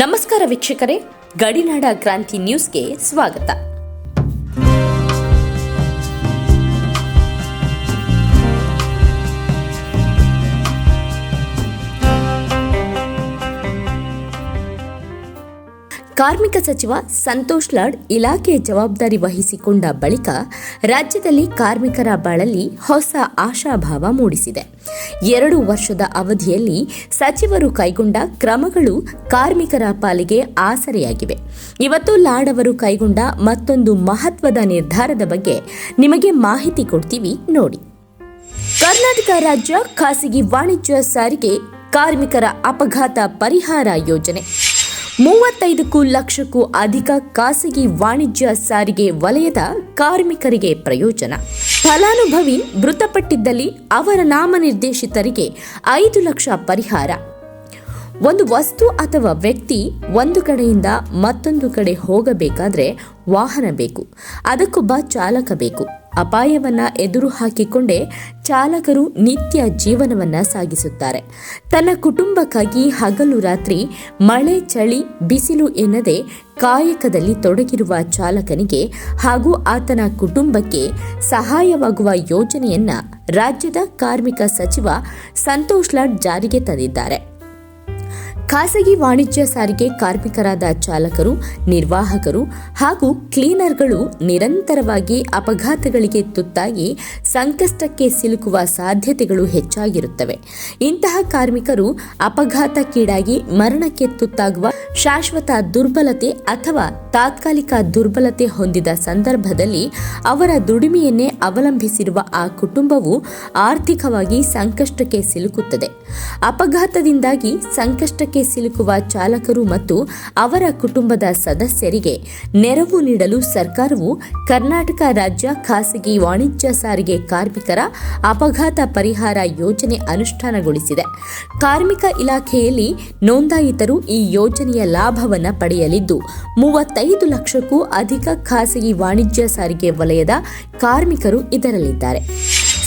ನಮಸ್ಕಾರ ವೀಕ್ಷಕರೇ ಗಡಿನಾಡ ಕ್ರಾಂತಿ ನ್ಯೂಸ್ಗೆ ಸ್ವಾಗತ. ಕಾರ್ಮಿಕ ಸಚಿವ ಸಂತೋಷ್ ಲಾಡ್ ಇಲಾಖೆ ಜವಾಬ್ದಾರಿ ವಹಿಸಿಕೊಂಡ ಬಳಿಕ ರಾಜ್ಯದಲ್ಲಿ ಕಾರ್ಮಿಕರ ಬಳಲಿ ಹೊಸ ಆಶಾಭಾವ ಮೂಡಿಸಿದೆ. ಎರಡು ವರ್ಷದ ಅವಧಿಯಲ್ಲಿ ಸಚಿವರು ಕೈಗೊಂಡ ಕ್ರಮಗಳು ಕಾರ್ಮಿಕರ ಪಾಲಿಗೆ ಆಸರೆಯಾಗಿವೆ. ಇವತ್ತು ಲಾಡ್ ಅವರು ಕೈಗೊಂಡ ಮತ್ತೊಂದು ಮಹತ್ವದ ನಿರ್ಧಾರದ ಬಗ್ಗೆ ನಿಮಗೆ ಮಾಹಿತಿ ಕೊಡ್ತೀವಿ ನೋಡಿ. ಕರ್ನಾಟಕ ರಾಜ್ಯ ಖಾಸಗಿ ವಾಣಿಜ್ಯ ಸಾರಿಗೆ ಕಾರ್ಮಿಕರ ಅಪಘಾತ ಪರಿಹಾರ ಯೋಜನೆ. ಮೂವತ್ತೈದಕ್ಕೂ ಲಕ್ಷಕ್ಕೂ ಅಧಿಕ ಖಾಸಗಿ ವಾಣಿಜ್ಯ ಸಾರಿಗೆ ವಲಯದ ಕಾರ್ಮಿಕರಿಗೆ ಪ್ರಯೋಜನ. ಫಲಾನುಭವಿ ಮೃತಪಟ್ಟಿದ್ದಲ್ಲಿ ಅವರ ನಾಮನಿರ್ದೇಶಿತರಿಗೆ ಐದು ಲಕ್ಷ ಪರಿಹಾರ. ಒಂದು ವಸ್ತು ಅಥವಾ ವ್ಯಕ್ತಿ ಒಂದು ಕಡೆಯಿಂದ ಮತ್ತೊಂದು ಕಡೆ ಹೋಗಬೇಕಾದ್ರೆ ವಾಹನ ಬೇಕು. ಅದಕ್ಕೊಬ್ಬ ಚಾಲಕ ಬೇಕು. ಅಪಾಯವನ್ನ ಎದುರು ಹಾಕಿಕೊಂಡೇ ಚಾಲಕರು ನಿತ್ಯ ಜೀವನವನ್ನ ಸಾಗಿಸುತ್ತಾರೆ. ತನ್ನ ಕುಟುಂಬಕ್ಕಾಗಿ ಹಗಲು ರಾತ್ರಿ, ಮಳೆ, ಚಳಿ, ಬಿಸಿಲು ಎನ್ನದೆ ಕಾಯಕದಲ್ಲಿ ತೊಡಗಿರುವ ಚಾಲಕನಿಗೆ ಹಾಗೂ ಆತನ ಕುಟುಂಬಕ್ಕೆ ಸಹಾಯವಾಗುವ ಯೋಜನೆಯನ್ನ ರಾಜ್ಯದ ಕಾರ್ಮಿಕ ಸಚಿವ ಸಂತೋಷ್ ಲಾಡ್ ಜಾರಿಗೆ ತಂದಿದ್ದಾರೆ. ಖಾಸಗಿ ವಾಣಿಜ್ಯ ಸಾರಿಗೆ ಕಾರ್ಮಿಕರಾದ ಚಾಲಕರು, ನಿರ್ವಾಹಕರು ಹಾಗೂ ಕ್ಲೀನರ್ಗಳು ನಿರಂತರವಾಗಿ ಅಪಘಾತಗಳಿಗೆ ತುತ್ತಾಗಿ ಸಂಕಷ್ಟಕ್ಕೆ ಸಿಲುಕುವ ಸಾಧ್ಯತೆಗಳು ಹೆಚ್ಚಾಗಿರುತ್ತವೆ. ಇಂತಹ ಕಾರ್ಮಿಕರು ಅಪಘಾತಕ್ಕೀಡಾಗಿ ಮರಣಕ್ಕೆ ತುತ್ತಾಗುವ ಶಾಶ್ವತ ದುರ್ಬಲತೆ ಅಥವಾ ತಾತ್ಕಾಲಿಕ ದುರ್ಬಲತೆ ಹೊಂದಿದ ಸಂದರ್ಭದಲ್ಲಿ ಅವರ ದುಡಿಮೆಯನ್ನೇ ಅವಲಂಬಿಸಿರುವ ಆ ಕುಟುಂಬವು ಆರ್ಥಿಕವಾಗಿ ಸಂಕಷ್ಟಕ್ಕೆ ಸಿಲುಕುತ್ತದೆ. ಅಪಘಾತದಿಂದಾಗಿ ಸಂಕಷ್ಟಕ್ಕೆ ಸಿಲುಕುವ ಚಾಲಕರು ಮತ್ತು ಅವರ ಕುಟುಂಬದ ಸದಸ್ಯರಿಗೆ ನೆರವು ನೀಡಲು ಸರ್ಕಾರವು ಕರ್ನಾಟಕ ರಾಜ್ಯ ಖಾಸಗಿ ವಾಣಿಜ್ಯ ಸಾರಿಗೆ ಕಾರ್ಮಿಕರ ಅಪಘಾತ ಪರಿಹಾರ ಯೋಜನೆ ಅನುಷ್ಠಾನಗೊಳಿಸಿದೆ. ಕಾರ್ಮಿಕ ಇಲಾಖೆಯಲ್ಲಿ ನೋಂದಾಯಿತರು ಈ ಯೋಜನೆಯ ಲಾಭವನ್ನು ಪಡೆಯಲಿದ್ದು, ಮೂವತ್ತೈದು ಲಕ್ಷಕ್ಕೂ ಅಧಿಕ ಖಾಸಗಿ ವಾಣಿಜ್ಯ ಸಾರಿಗೆ ವಲಯದ ಕಾರ್ಮಿಕರು ಇದರಲ್ಲಿದ್ದಾರೆ.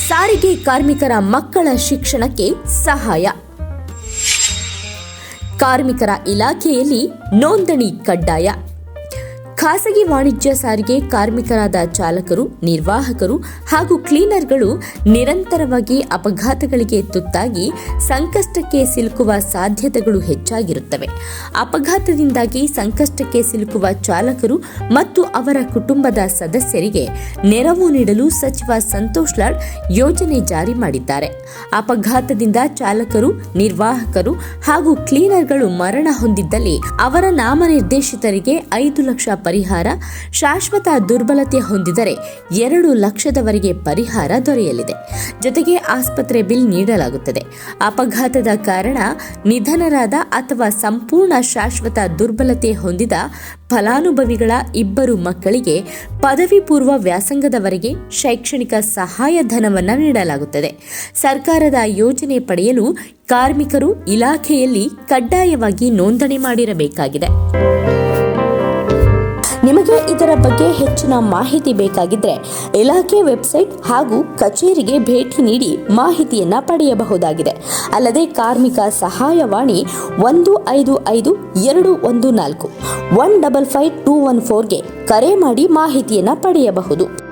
ಸಾರಿಗೆ ಕಾರ್ಮಿಕರ ಮಕ್ಕಳ ಶಿಕ್ಷಣಕ್ಕೆ ಸಹಾಯ. ಕಾರ್ಮಿಕರ ಇಲಾಖೆಯಲ್ಲಿ ನೋಂದಣಿ ಕಡ್ಡಾಯ. ಖಾಸಗಿ ವಾಣಿಜ್ಯ ಸಾರಿಗೆ ಕಾರ್ಮಿಕರಾದ ಚಾಲಕರು, ನಿರ್ವಾಹಕರು ಹಾಗೂ ಕ್ಲೀನರ್ಗಳು ನಿರಂತರವಾಗಿ ಅಪಘಾತಗಳಿಗೆ ತುತ್ತಾಗಿ ಸಂಕಷ್ಟಕ್ಕೆ ಸಿಲುಕುವ ಸಾಧ್ಯತೆಗಳು ಹೆಚ್ಚಾಗಿರುತ್ತವೆ. ಅಪಘಾತದಿಂದಾಗಿ ಸಂಕಷ್ಟಕ್ಕೆ ಸಿಲುಕುವ ಚಾಲಕರು ಮತ್ತು ಅವರ ಕುಟುಂಬದ ಸದಸ್ಯರಿಗೆ ನೆರವು ನೀಡಲು ಸಚಿವ ಸಂತೋಷ್ ಲಾಡ್ ಯೋಜನೆ ಜಾರಿ ಮಾಡಿದ್ದಾರೆ. ಅಪಘಾತದಿಂದ ಚಾಲಕರು, ನಿರ್ವಾಹಕರು ಹಾಗೂ ಕ್ಲೀನರ್ಗಳು ಮರಣ ಹೊಂದಿದ್ದಲ್ಲಿ ಅವರ ನಾಮನಿರ್ದೇಶಿತರಿಗೆ ಐದು ಲಕ್ಷ ಪರಿಹಾರ, ಶಾಶ್ವತ ದುರ್ಬಲತೆ ಹೊಂದಿದರೆ ಎರಡು ಲಕ್ಷದವರೆಗೆ ಪರಿಹಾರ ದೊರೆಯಲಿದೆ. ಜೊತೆಗೆ ಆಸ್ಪತ್ರೆ ಬಿಲ್ ನೀಡಲಾಗುತ್ತದೆ. ಅಪಘಾತದ ಕಾರಣ ನಿಧನರಾದ ಅಥವಾ ಸಂಪೂರ್ಣ ಶಾಶ್ವತ ದುರ್ಬಲತೆ ಹೊಂದಿದ ಫಲಾನುಭವಿಗಳ ಇಬ್ಬರು ಮಕ್ಕಳಿಗೆ ಪದವಿ ಪೂರ್ವ ವ್ಯಾಸಂಗದವರೆಗೆ ಶೈಕ್ಷಣಿಕ ಸಹಾಯಧನವನ್ನು ನೀಡಲಾಗುತ್ತದೆ. ಸರ್ಕಾರದ ಯೋಜನೆ ಪಡೆಯಲು ಕಾರ್ಮಿಕರು ಇಲಾಖೆಯಲ್ಲಿ ಕಡ್ಡಾಯವಾಗಿ ನೋಂದಣಿ ಮಾಡಿರಬೇಕಾಗಿದೆ. ನಿಮಗೆ ಇದರ ಬಗ್ಗೆ ಹೆಚ್ಚಿನ ಮಾಹಿತಿ ಬೇಕಾಗಿದ್ರೆ ಇಲಾಖೆ ವೆಬ್ಸೈಟ್ ಹಾಗೂ ಕಚೇರಿಗೆ ಭೇಟಿ ನೀಡಿ ಮಾಹಿತಿಯನ್ನ ಪಡೆಯಬಹುದಾಗಿದೆ. ಅಲ್ಲದೆ ಕಾರ್ಮಿಕ ಸಹಾಯವಾಣಿ ಒಂದು ಐದು ಐದು ಎರಡು ಒಂದು ನಾಲ್ಕು one double five two one ಫೋರ್ಗೆ ಕರೆ ಮಾಡಿ ಮಾಹಿತಿಯನ್ನ ಪಡೆಯಬಹುದು.